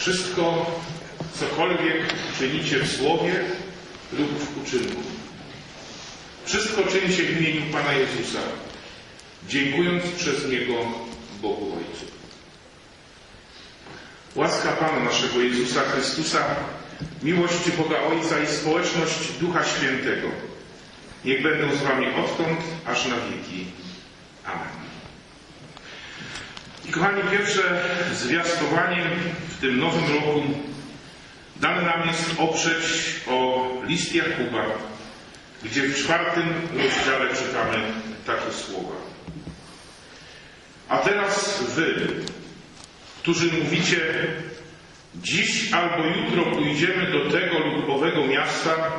Wszystko, cokolwiek czynicie w słowie lub w uczynku. Wszystko czyńcie w imieniu Pana Jezusa, dziękując przez Niego Bogu Ojcu. Łaska Pana naszego Jezusa Chrystusa, miłość Boga Ojca i społeczność Ducha Świętego niech będą z Wami odtąd, aż na wieki. Amen. I kochani, pierwsze zwiastowanie w tym nowym roku dane nam jest oprzeć o list Jakuba, gdzie w czwartym rozdziale czytamy takie słowa. A teraz wy, którzy mówicie, dziś albo jutro pójdziemy do tego lub owego miasta,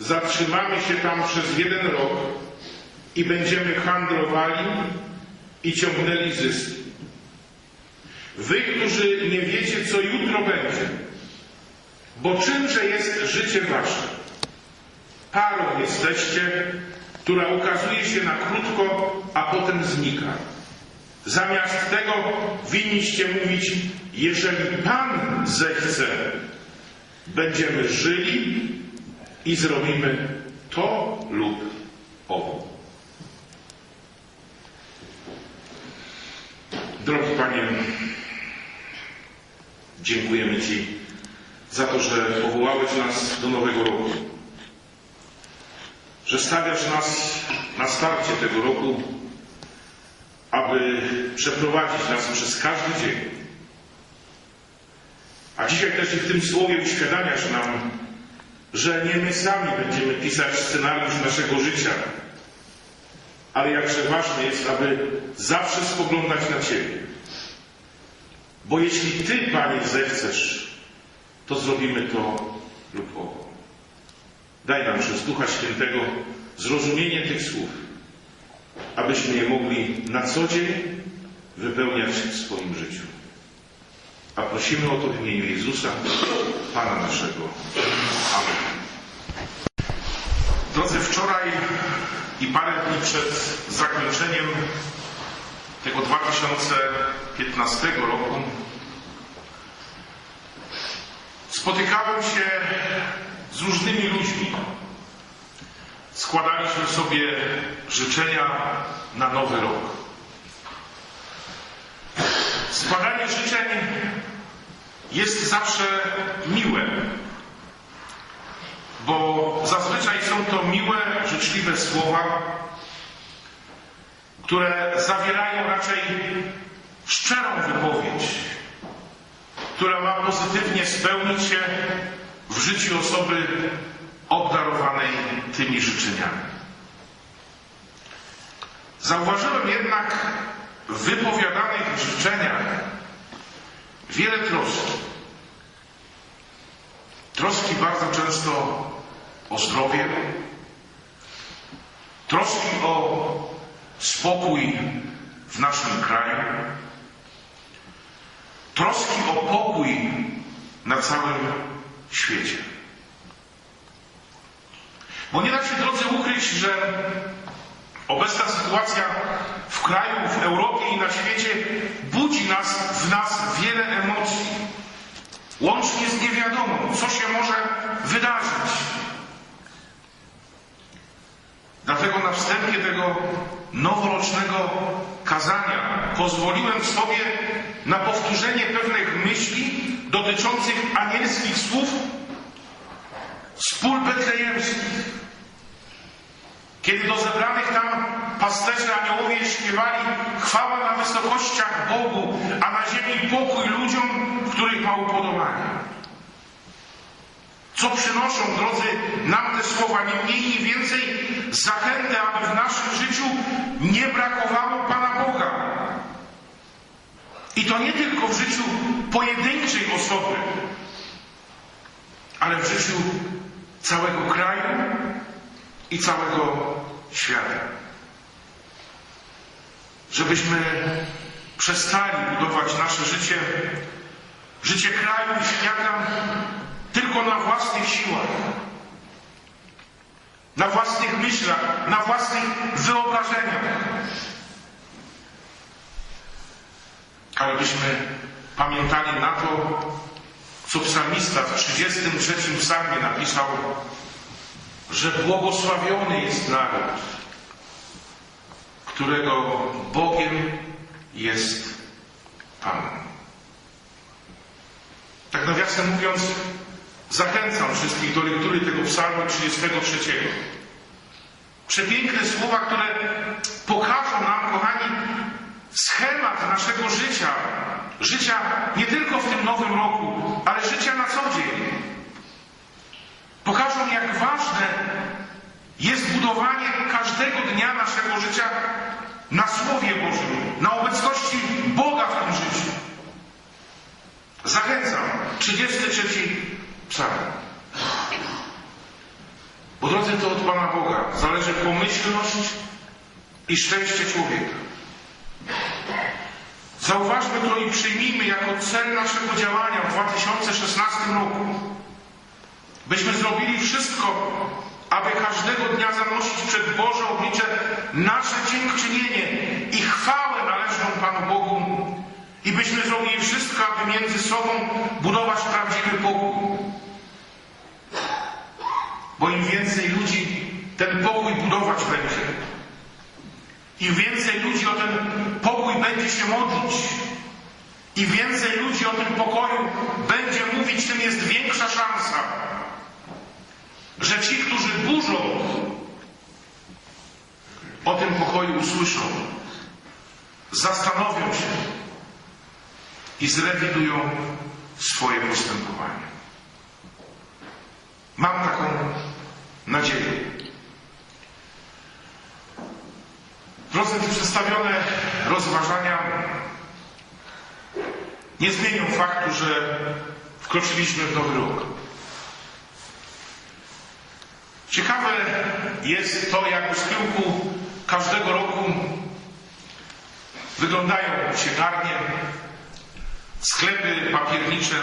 zatrzymamy się tam przez jeden rok i będziemy handlowali i ciągnęli zyski. Wy, którzy nie wiecie, co jutro będzie, bo czymże jest życie wasze? Parą jesteście, która ukazuje się na krótko, a potem znika. Zamiast tego winniście mówić, jeżeli Pan zechce, będziemy żyli i zrobimy to lub owo. Drogi Panie, dziękujemy Ci za to, że powołałeś nas do nowego roku, że stawiasz nas na starcie tego roku, aby przeprowadzić nas przez każdy dzień. A dzisiaj też i w tym słowie uświadamiasz nam, że nie my sami będziemy pisać scenariusz naszego życia, ale jakże ważne jest, aby zawsze spoglądać na Ciebie. Bo jeśli Ty, Panie, zechcesz, to zrobimy to lub owo. Daj nam przez Ducha Świętego zrozumienie tych słów, abyśmy je mogli na co dzień wypełniać w swoim życiu. A prosimy o to w imieniu Jezusa, Pana naszego. Amen. Drodzy, wczoraj i parę dni przed zakończeniem tego 2015 roku spotykałem się z różnymi ludźmi. Składaliśmy sobie życzenia na nowy rok. Składanie życzeń jest zawsze miłe, bo zazwyczaj są to miłe, życzliwe słowa, które zawierają raczej szczerą wypowiedź, która ma pozytywnie spełnić się w życiu osoby obdarowanej tymi życzeniami. Zauważyłem jednak w wypowiadanych życzeniach wiele troski. Troski bardzo często o zdrowie, troski o spokój w naszym kraju, troski o pokój na całym świecie. Bo nie da się, drodzy, ukryć, że obecna sytuacja w kraju, w Europie i na świecie budzi nas, w nas wiele emocji. Łącznie z niewiadomą, co się może wydarzyć. Dlatego na wstępie tego noworocznego kazania pozwoliłem sobie na powtórzenie pewnych myśli dotyczących anielskich słów z pól betlejemskich. Kiedy do zebranych tam pasterze aniołowie śpiewali chwała na wysokościach Bogu, a na ziemi pokój ludziom, których ma upodobanie. Co przynoszą, drodzy, nam te słowa, nie mniej, nie więcej zachętę, aby w naszym życiu nie brakowało Pana Boga. I to nie tylko w życiu pojedynczej osoby, ale w życiu całego kraju i całego świata. Żebyśmy przestali budować nasze życie, życie kraju i świata tylko na własnych siłach, na własnych myślach, na własnych wyobrażeniach. Ale byśmy pamiętali na to, co psalmista w 33 psalmie napisał, że błogosławiony jest naród, którego Bogiem jest Pan. Tak nawiasem mówiąc, zachęcam wszystkich do lektury tego psalmu 33. Przepiękne słowa, które pokażą nam, kochani, schemat naszego życia. Życia nie tylko w tym nowym roku, ale życia na co dzień. Pokażą, jak ważne jest budowanie każdego dnia naszego życia na Słowie Bożym, na obecności Boga w tym życiu. Zachęcam. 33 psalm. Bo drodzy, to od Pana Boga zależy pomyślność i szczęście człowieka. Zauważmy to i przyjmijmy jako cel naszego działania w 2016 roku. Byśmy zrobili wszystko, aby każdego dnia zanosić przed Boże oblicze nasze dziękczynienie i chwałę należną Panu Bogu i byśmy zrobili wszystko, aby między sobą budować prawdziwy pokój. Bo im więcej ludzi ten pokój budować będzie, im więcej ludzi o ten pokój będzie się modlić, im więcej ludzi o tym pokoju będzie mówić, tym jest większa szansa, że ci, którzy burzą, o tym pokoju usłyszą, zastanowią się i zrewidują swoje postępowanie. Mam taką nadzieję. Drodzy, te przedstawione rozważania nie zmienią faktu, że wkroczyliśmy w nowy rok. Ciekawe jest to, jak w schyłku każdego roku wyglądają księgarnie, sklepy papiernicze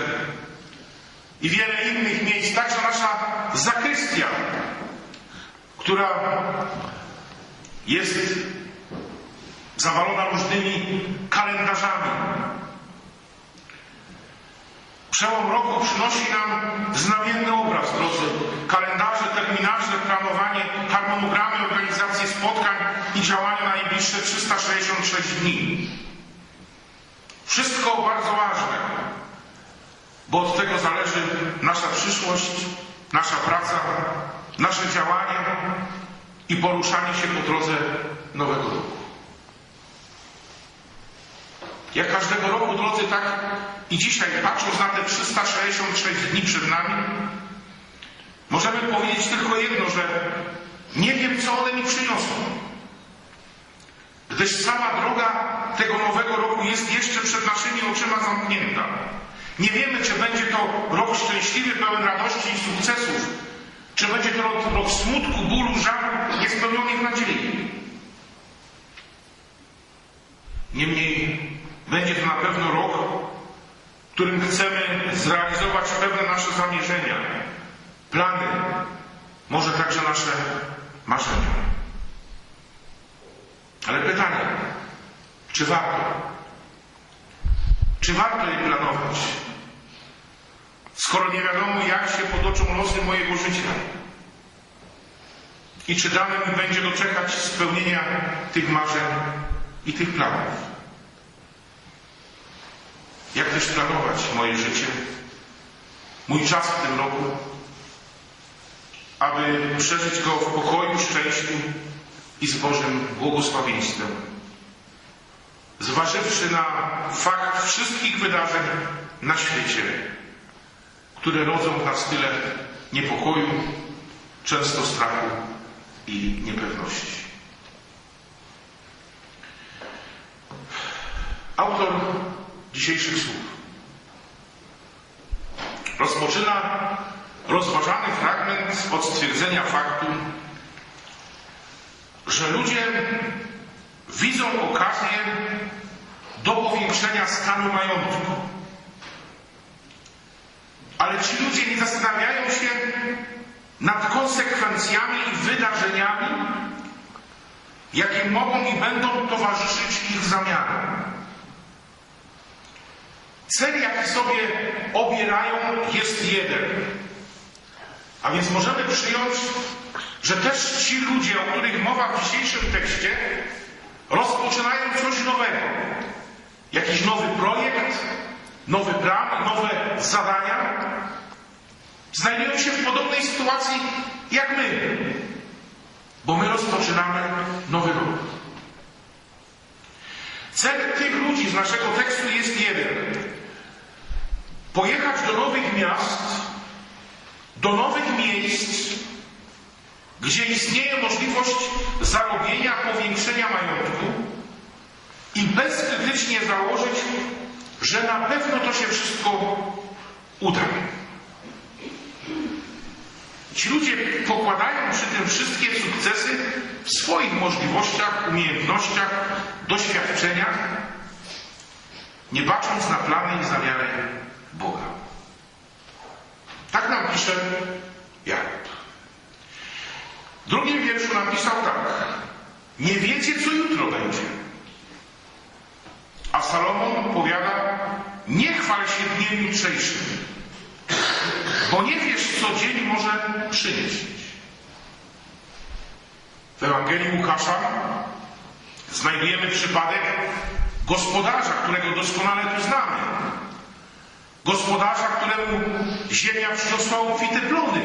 i wiele innych miejsc, także nasza zakrystia, która jest zawalona różnymi kalendarzami. Przełom roku przynosi nam znamienny obraz, drodzy. Kalendarze, terminarze, planowanie, harmonogramy organizacji spotkań i działania na najbliższe 366 dni. Wszystko bardzo ważne, bo od tego zależy nasza przyszłość, nasza praca, nasze działanie i poruszanie się po drodze nowego roku. Jak każdego roku, drodzy, tak i dzisiaj, patrząc na te 366 dni przed nami, możemy powiedzieć tylko jedno, że nie wiem, co one mi przyniosą. Gdyż cała droga tego nowego roku jest jeszcze przed naszymi oczyma zamknięta. Nie wiemy, czy będzie to rok szczęśliwy, pełen radości i sukcesów, czy będzie to rok, rok smutku, bólu, żalu, niespełnionych nadziei. Niemniej będzie to na pewno rok, w którym chcemy zrealizować pewne nasze zamierzenia, plany, może także nasze marzenia. Ale pytanie, czy warto? Czy warto je planować? Skoro nie wiadomo, jak się potoczą losy mojego życia i czy dane mi będzie doczekać spełnienia tych marzeń i tych planów. Jak też planować moje życie, mój czas w tym roku, aby przeżyć go w pokoju, szczęściu i z Bożym błogosławieństwem. Zważywszy na fakt wszystkich wydarzeń na świecie, które rodzą w nas tyle niepokoju, często strachu i niepewności. Autor dzisiejszych słów rozpoczyna rozważany fragment od stwierdzenia faktu, że ludzie widzą okazję do powiększenia stanu majątku. Ale ci ludzie nie zastanawiają się nad konsekwencjami i wydarzeniami, jakie mogą i będą towarzyszyć ich zamiarom. Cel, jaki sobie obierają, jest jeden. A więc możemy przyjąć, że też ci ludzie, o których mowa w dzisiejszym tekście, rozpoczynają coś nowego. Jakiś nowy projekt, nowy plan, nowe zadania. Znajdują się w podobnej sytuacji jak my, bo my rozpoczynamy nowy rok. Cel tych ludzi z naszego tekstu jest jeden. Pojechać do nowych miast, do nowych miejsc, gdzie istnieje możliwość zarobienia, powiększenia majątku i bezkrytycznie założyć, że na pewno to się wszystko uda. Ci ludzie pokładają przy tym wszystkie sukcesy w swoich możliwościach, umiejętnościach, doświadczeniach, nie bacząc na plany i zamiary Boga. Tak nam pisze Jakub. W drugim wierszu napisał tak. Nie wiecie, co jutro będzie. A Salomon powiada, nie chwal się dniem jutrzejszym, bo nie wiesz, co dzień może przynieść. W Ewangelii Łukasza znajdujemy przypadek gospodarza, którego doskonale tu znamy. Gospodarza, któremu ziemia przyniosła obfite plony.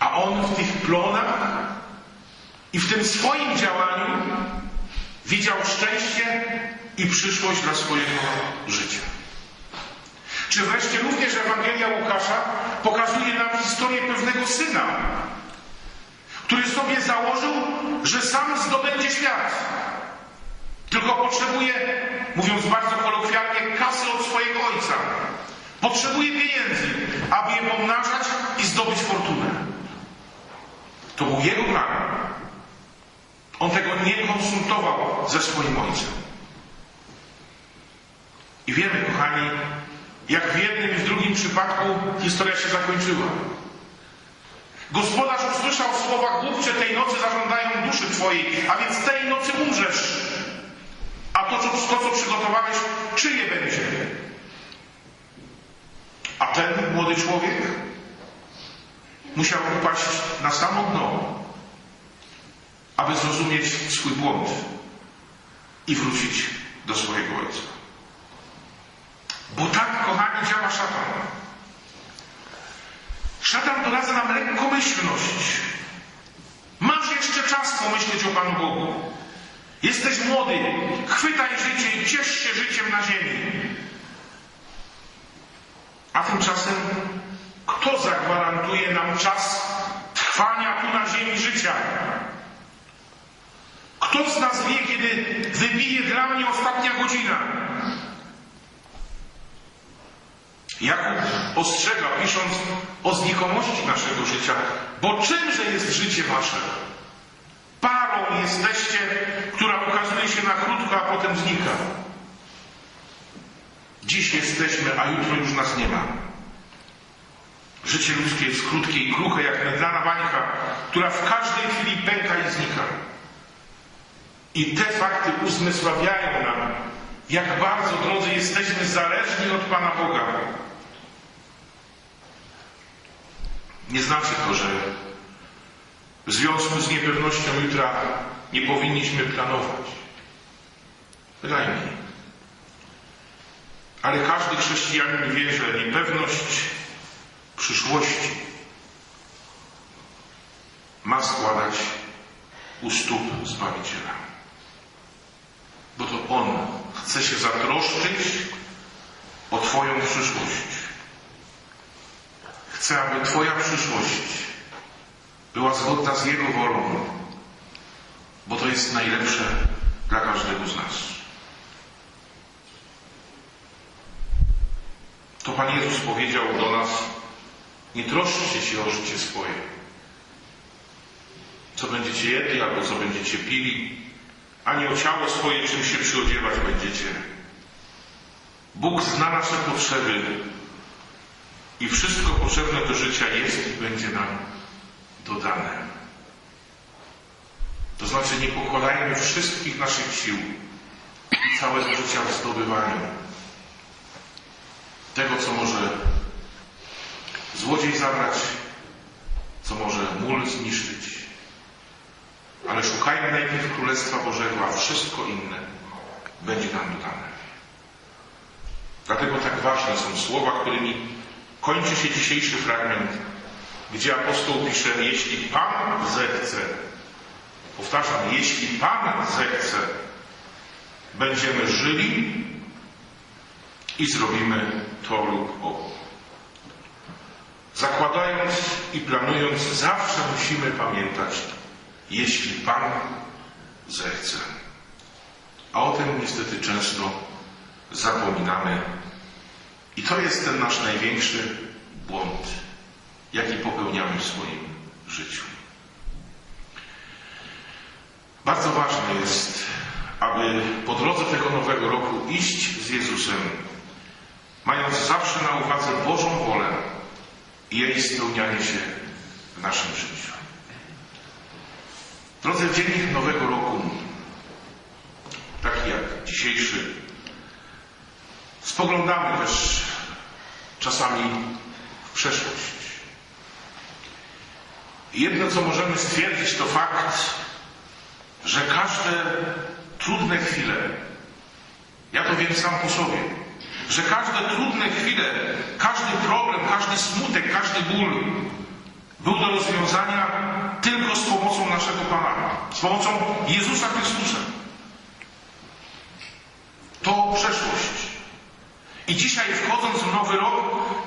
A on w tych plonach i w tym swoim działaniu widział szczęście i przyszłość dla swojego życia. Czy wreszcie również Ewangelia Łukasza pokazuje nam historię pewnego syna, który sobie założył, że sam zdobędzie świat. Tylko potrzebuje, mówiąc bardzo kolokwialnie, kasy od swojego ojca. Potrzebuje pieniędzy, aby je pomnażać i zdobyć fortunę. To był jego plan. On tego nie konsultował ze swoim ojcem. I wiemy, kochani, jak w jednym i w drugim przypadku historia się zakończyła. Gospodarz usłyszał słowa głupcze tej nocy zażądają duszy twojej, a więc tej nocy umrzesz. A to, to, co przygotowałeś, czyje będzie? A ten młody człowiek musiał upaść na samo dno, aby zrozumieć swój błąd i wrócić do swojego ojca. Bo tak, kochani, działa szatan. Szatan doradza nam lekkomyślność. Masz jeszcze czas pomyśleć o Panu Bogu. Jesteś młody, chwytaj życie i ciesz się życiem na ziemi. A tymczasem kto zagwarantuje nam czas trwania tu na ziemi życia? Kto z nas wie, kiedy wybije dla mnie ostatnia godzina? Jakub ostrzega, pisząc o znikomości naszego życia, bo czymże jest życie wasze? Parą jesteście, która ukazuje się na krótko, a potem znika. Dziś jesteśmy, a jutro już nas nie ma. Życie ludzkie jest krótkie i kruche, jak mydlana bańka, która w każdej chwili pęka i znika. I te fakty uzmysławiają nam, jak bardzo, drodzy, jesteśmy zależni od Pana Boga. Nie znaczy to, że w związku z niepewnością jutra nie powinniśmy planować. Bynajmniej. Ale każdy chrześcijanin wie, że niepewność przyszłości ma składać u stóp Zbawiciela. Bo to On chce się zatroszczyć o Twoją przyszłość. Chce, aby Twoja przyszłość była zgodna z Jego wolą, bo to jest najlepsze dla każdego z nas. To Pan Jezus powiedział do nas, nie troszczcie się o życie swoje. Co będziecie jedli albo co będziecie pili, ani o ciało swoje, czym się przyodziewać będziecie. Bóg zna nasze potrzeby i wszystko potrzebne do życia jest i będzie nam dodane. To znaczy nie pokładajmy wszystkich naszych sił całego życia w zdobywaniu tego, co może złodziej zabrać, co może mól zniszczyć. Ale szukajmy najpierw Królestwa Bożego, a wszystko inne będzie nam dodane. Dlatego tak ważne są słowa, którymi kończy się dzisiejszy fragment, gdzie apostoł pisze, jeśli Pan zechce, powtarzam, jeśli Pan zechce, będziemy żyli i zrobimy to lub owo. Zakładając i planując, zawsze musimy pamiętać, jeśli Pan zechce. A o tym niestety często zapominamy. I to jest ten nasz największy błąd, jaki popełniamy w swoim życiu. Bardzo ważne jest, aby po drodze tego nowego roku iść z Jezusem, mając zawsze na uwadze Bożą wolę i jej spełnianie się w naszym życiu. W dzień nowego roku, taki jak dzisiejszy, spoglądamy też czasami w przeszłość. Jedno, co możemy stwierdzić, to fakt, że każde trudne chwile, ja to wiem sam po sobie, że każde trudne chwile, każdy problem, każdy smutek, każdy ból był do rozwiązania tylko z pomocą naszego Pana, z pomocą Jezusa Chrystusa. To przeszłość. I dzisiaj wchodząc w nowy rok,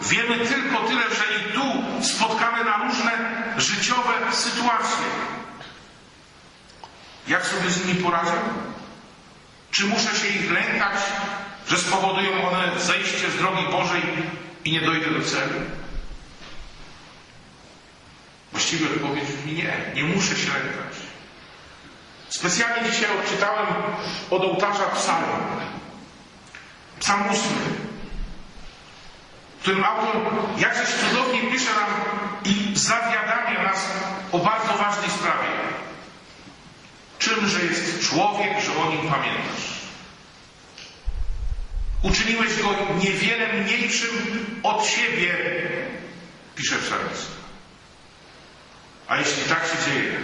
wiemy tylko tyle, że i tu spotkamy na różne życiowe sytuacje. Jak sobie z nimi poradzę? Czy muszę się ich lękać, że spowodują one zejście z drogi Bożej i nie dojdę do celu? Właściwie odpowiedź brzmi nie, nie muszę się lękać. Specjalnie dzisiaj odczytałem od ołtarza psalm. Psalm ósmy, w którym autor jakżeś cudownie pisze nam i zawiadamia nas o bardzo ważnej sprawie. Czymże jest człowiek, że o nim pamiętasz? Uczyniłeś go niewiele mniejszym od siebie, pisze psalmista. A jeśli tak się dzieje,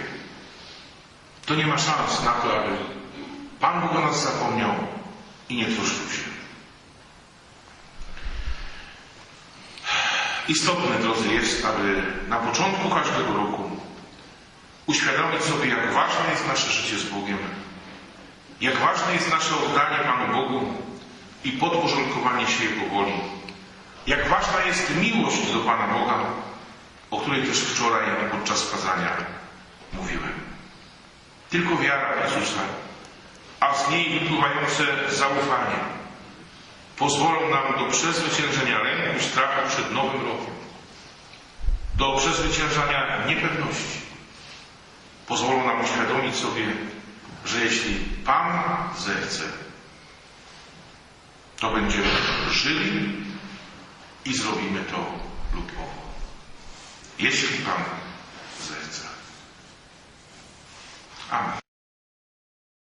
to nie ma szans na to, aby Pan Bóg o nas zapomniał i nie troszczył się. Istotne, drodzy, jest, aby na początku każdego roku uświadomić sobie, jak ważne jest nasze życie z Bogiem, jak ważne jest nasze oddanie Panu Bogu i podporządkowanie się Jego woli, jak ważna jest miłość do Pana Boga, o której też wczoraj Tylko wiara Jezusa, a z niej wypływające zaufanie pozwolą nam do przezwyciężenia lęku i strachu przed nowym rokiem, do przezwyciężania niepewności. Pozwolą nam uświadomić sobie, że jeśli Pan zechce, to będziemy żyli i zrobimy to lub owo. Jeśli Pan zechce. Amen.